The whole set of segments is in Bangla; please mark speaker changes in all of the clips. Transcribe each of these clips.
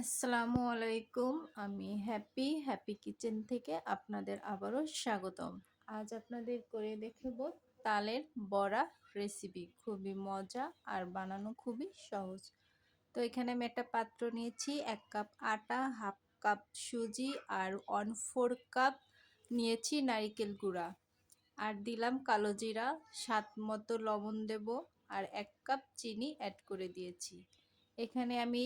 Speaker 1: আসসালামু আলাইকুম। আমি হ্যাপি হ্যাপি কিচেন থেকে আপনাদের আবারও স্বাগতম। আজ আপনাদের করে দেখাব তালের বড়া রেসিপি খুবই মজা আর বানানো খুবই সহজ। তো এখানে আমি একটা পাত্র নিয়েছি, এক কাপ আটা, হাফ কাপ সুজি আর ওয়ান ফোর কাপ নিয়েছি নারিকেল গুঁড়া। আর দিলাম কালো জিরা, স্বাদ মতো লবণ দেব আর এক কাপ চিনি অ্যাড করে দিয়েছি। এখানে আমি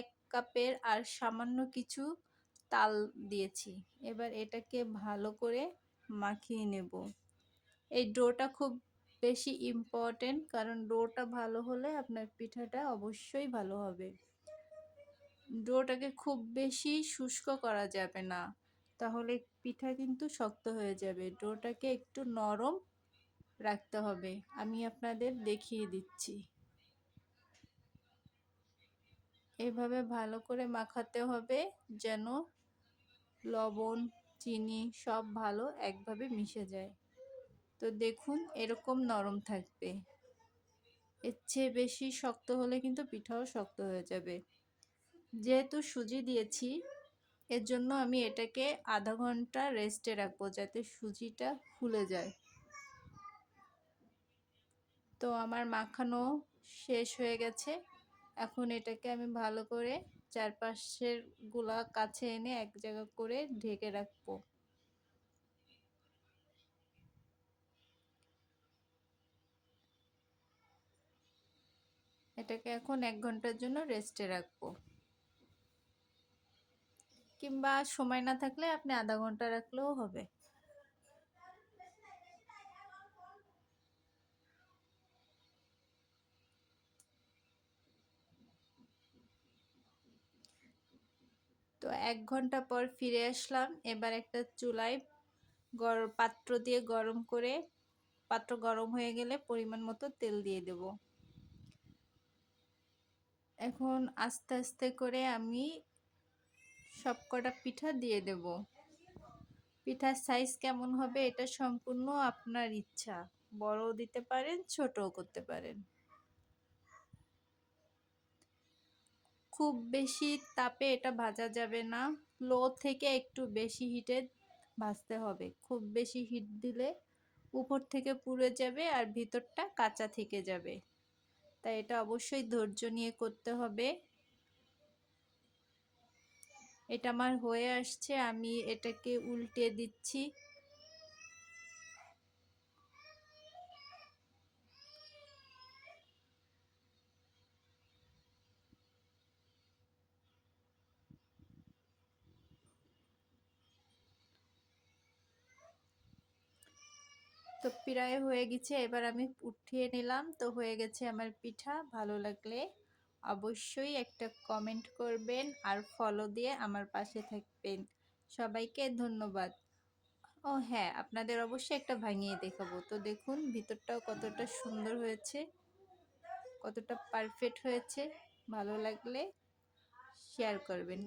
Speaker 1: এক কাপের আর সামান্য কিছু তাল দিয়েছি। এবার এটাকে ভালো করে মাখিয়ে নেব। এই ডোটা খুব বেশি ইম্পর্টেন্ট কারণ ডোটা ভালো হলে আপনার পিঠাটা অবশ্যই ভালো হবে। ডোটাকে খুব বেশি শুষ্ক করা যাবে না, তাহলে পিঠা কিন্তু শক্ত হয়ে যাবে। ডোটাকে একটু নরম রাখতে হবে। আমি আপনাদের দেখিয়ে দিচ্ছি। এভাবে ভালো করে মাখাতে হবে যেন লবণ, চিনি সব ভালো একভাবে মিশে যায়। তো দেখুন এরকম নরম থাকবে। এর চেয়ে বেশি শক্ত হলে কিন্তু পিঠাও শক্ত হয়ে যাবে। যেহেতু সুজি দিয়েছি, এর জন্য আমি এটাকে আধা ঘণ্টা রেস্টে রাখব যাতে সুজিটা ফুলে যায়। তো আমার মাখানো শেষ হয়ে গেছে। এখন এটাকে আমি ভালো করে চারপাশেরগুলা কাছে এনে এক জায়গা করে ঢেকে রাখব। এটাকে এখন এক ঘণ্টার জন্য রেস্টে রাখব। কিংবা সময় না থাকলে আপনি আধা ঘণ্টা রাখলেও হবে। তো এক ঘণ্টা পর ফিরে আসলাম। এবার একটা চুলায় গরম পাত্র দিয়ে গরম করে, পাত্র গরম হয়ে গেলে পরিমাণ মতো তেল দিয়ে দেব। এখন আস্তে আস্তে করে আমি সব কটা পিঠা দিয়ে দেব। পিঠার সাইজ কেমন হবে এটা সম্পূর্ণ আপনার ইচ্ছা। বড়ও দিতে পারেন, ছোটও করতে পারেন। খুব বেশি তাপে এটা ভাজা যাবে না। লো থেকে একটু বেশি হিটে ভাজতে হবে। খুব বেশি হিট দিলে উপর থেকে পুড়ে যাবে আর ভিতরটা কাঁচা থেকে যাবে। তাই এটা অবশ্যই ধৈর্য নিয়ে করতে হবে। এটা আমার হয়ে আসছে, আমি এটাকে উল্টে দিচ্ছি। তো প্রায় হয়ে গেছে। এবার আমি উঠিয়ে নিলাম। তো হয়ে গেছে আমার পিঠা। ভালো লাগলে অবশ্যই একটা কমেন্ট করবেন আর ফলো দিয়ে আমার পাশে থাকবেন। সবাইকে ধন্যবাদ। ও হ্যাঁ আপনাদের অবশ্যই একটা ভাঙিয়ে দেখাবো। তো দেখুন, ভিতরটাও কতটা সুন্দর হয়েছে, কতটা পারফেক্ট হয়েছে। ভালো লাগলে শেয়ার করবেন।